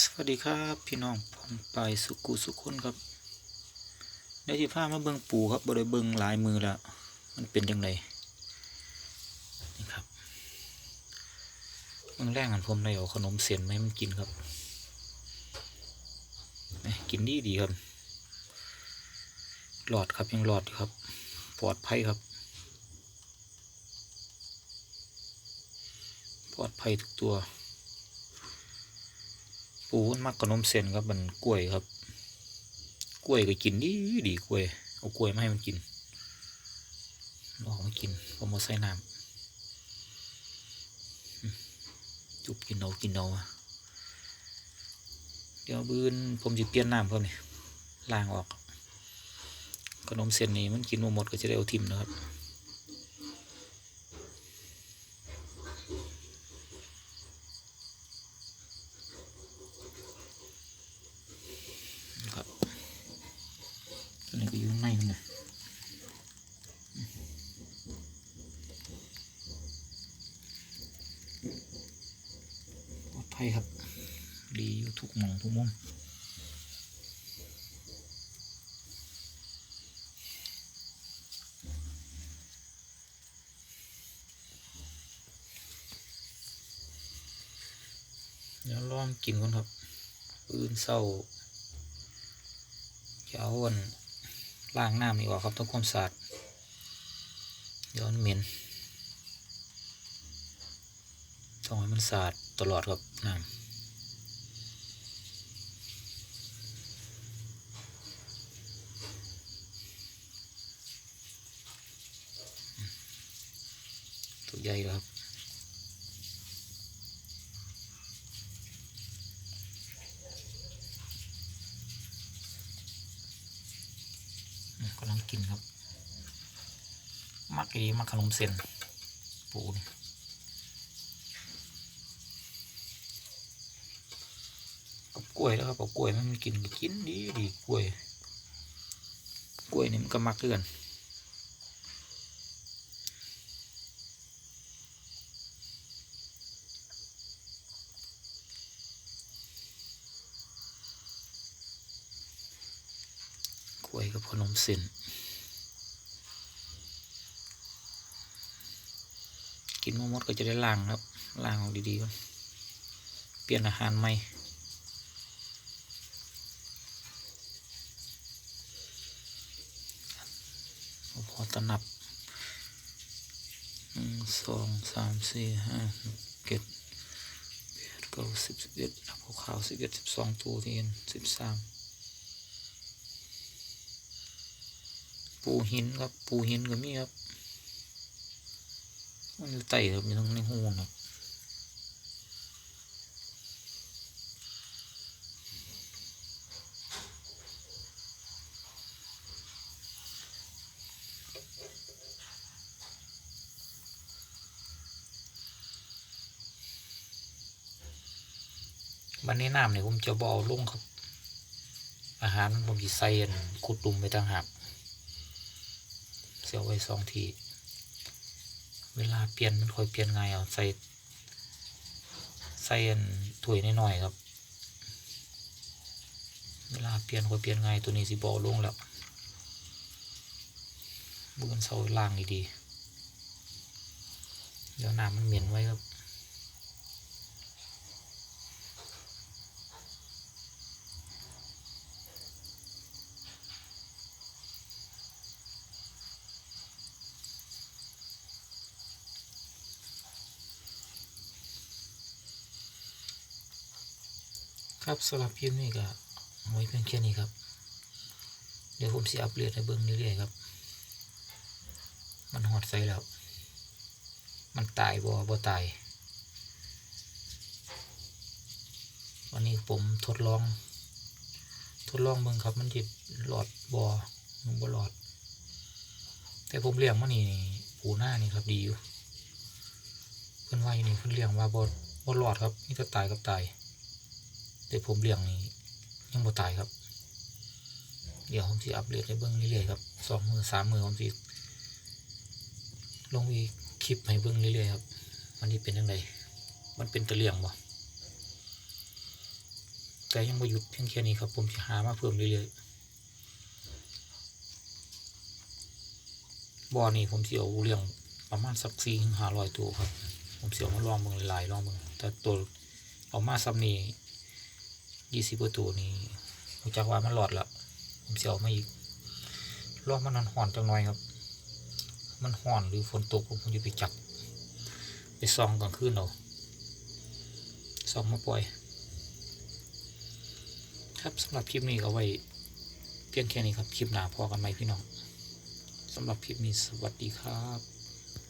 สวัสดีครับพี่น้องผมไปสุกุสุคนครับได้ที่พามาเบิ่งปูครับบ่ได้เบิ่งลายมือแล้วมันเป็นยังไงนี่ครับเมื่อแรกอันผมได้เอาขนมเส้นมาให้มันกินครับกินดีดีครับ หลอดครับยังหลอดอยู่ครับ ปลอดภัยครับ ปลอดภัยทุกตัว ปูมันมักขนมเส้นครับมันกล้วยครับ กล้วยก็กินดีดีกล้วย เอากล้วยมาให้มันกินลองมากินผมมาใส่น้ำจุบกินเอากินเอาเดี๋ยวบืนผมจะเปลี่ยนน้ำเพิ่มนี่ล้างออก ขนมเส้นนี้มันกินหมดก็จะได้เอาทิมนะครับ ตัวนี้ก็อยู่ในมันนะปลอดภัยครับ ดีอยู่ทุกมองทุกมุมเดี๋ยวลองกินก่อนครับ ปืนเศร้าจะเอาอัน ล้างน้ำนี่ออกครับต้องความสะอาดยวมันเหม็นต้องให้มันสะอาดตลอดครับน้ำตัวใหญ่แล้วครับ อืม กินครับ มักดีมักขนมเส้นปูนกับกล้วยแล้วครับเอากล้วยมันกินก็กินดีดีกล้วย กล้วยนี่มันก็มักเกินกล้วยกับขนมเส้น กินมมดก็จะได้ล้างครับล้างออกดีๆก่อนเปลี่ยนอาหารใหม่พอตนับหนึ่งสองสามสี่ห้าหกเจ็ดแปดเก้าสิบสิบเอ็ดนับขาวสิบเอ็ดสิบสองตัวที่เห็นสิบสามปูหินครับ ปูหินก็มีครับ มันอยู่ไต่ครับอยู่ตรงในหูนะครับวันนี้น้ำเนี่ยผมจะบเอาลงครับ อาหารผมจะใส่ขุดดุมไปต่างหากเสียไว้สองที เวลาเปลี่ยนมันค่อยเปลี่ยนไงายเอาใส่ใส่อันถ้วยน้อยๆครับ เวลาเปลี่ยนค่อยเปลี่ยนไงตัวนี้สิบอลงแล้วบุกันเสาล่างดีๆเดี๋ยวน้ำมันเหม็นไว้ครับ ครับสำหรับคลิปนี้ก็ไว้เพียงแค่นี้ครับ เดี๋ยวผมสิอัปเดตให้เบิ่งเรื่อยๆครับ มันหอดใส่แล้ว มันตายบ่บ่ตาย วันนี้ผมทดลอง ทดลองเบิ่งครับ มันจิหลอดบ่มันบ่หลอด แต่ผมเลี้ยงมันนี่ปูหน้านี่ครับดีอยู่เพิ่นว่าอยู่นี่เพิ่นเลี้ยงว่าบ่บ่หลอดครับนี่จะตายกับตาย แต่ผมเลี้ยงนี่ยังบ่ตายครับ เดี๋ยวผมสิอัปเดตให้เบิ่งเรื่อยๆครับสองมือสามมือผมสิลงอีกคลิปให้เบิ่งเรื่อยๆครับ มันนี่เป็นยังไงมันเป็นตะเลียงบ่แต่ยังไม่หยุดเพียงแค่นี้ครับ ผมจะหามาเพิ่มเรื่อยๆบ่อนี้ผมเสิเอาเลี้ยงประมาณสักสี่ห้าร้อยตัวครับ ผมเสียวมาลองเมืองหลายๆลองเมืองแต่ตัวเอามาซ้ำนี่ ยี่สิบกว่าตัวนี้รู้จักว่ามันหลอดแล้วผมเสียวมาอีกลองมันนอนห่อนจังหน่อยครับ มันห่อนหรือฝนตกผมจะไปจับ ไปซองกลางคืนเอาซองมาปล่อย ครับสำหรับคลิปนี้ก็ไว้เพียงแค่นี้ครับ คลิปหน้าพอกันไหมพี่น้องสำหรับคลิปนี้สวัสดีครับ